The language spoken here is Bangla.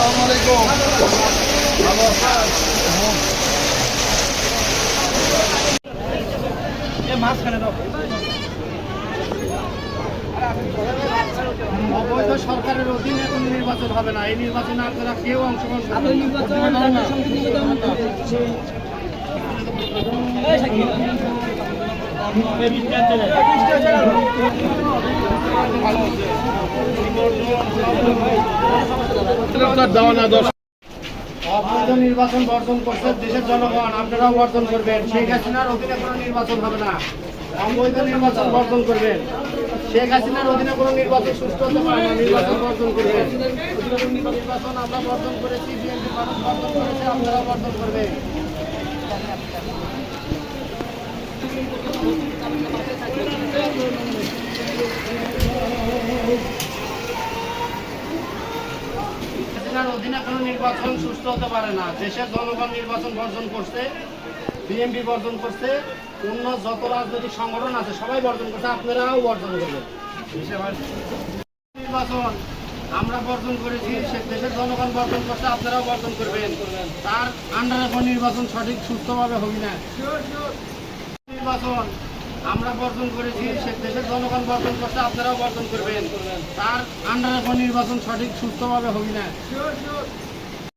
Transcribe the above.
আসসালামু আলাইকুম ভালো আছেন অবৈধ সরকারের অধীনে কোনো নির্বাচন হবে না। এই নির্বাচনে আপনারা কেউ অংশগ্রহণ করবেন না। অবৈধ নির্বাচন বর্জন করছে দেশের জনগণ। আপনারাও বর্জন করবেন। শেখ হাসিনার অধীনে কোনো নির্বাচন হবে না। অবৈধ নির্বাচন বর্জন করবেন। শেখ হাসিনার অধীনে কোনো নির্বাচন সুস্থ হতে পারে না। নির্বাচন বর্জন করবেন। নির্বাচন আমরা বর্জন করেছি, বিএনপি মানুষ বর্জন করেছে, আপনারাও বর্জন করবেন। হাসিনার অধীনে কোনো নির্বাচন সুস্থ হতে পারে না। দেশের জনগণ নির্বাচন বর্জন করছে, বিএনপি বর্জন করছে, অন্য যত রাজনৈতিক সংগঠন আছে সবাই বর্জন করছে, আপনারাও বর্জন করবেন। নির্বাচন আমরা বর্জন করেছি, সে দেশের জনগণ বর্জন করছে, আপনারাও বর্জন করবেন। তার আন্ডারে কোনো নির্বাচন সঠিক সুস্থভাবে হবে না। নির্বাচন আমরা বর্জন করেছি, সে দেশের জনগণ বর্জন করছে, আপনারাও বর্জন করবেন। তার আন্ডারে নির্বাচন সঠিক সুস্থভাবে হবে না।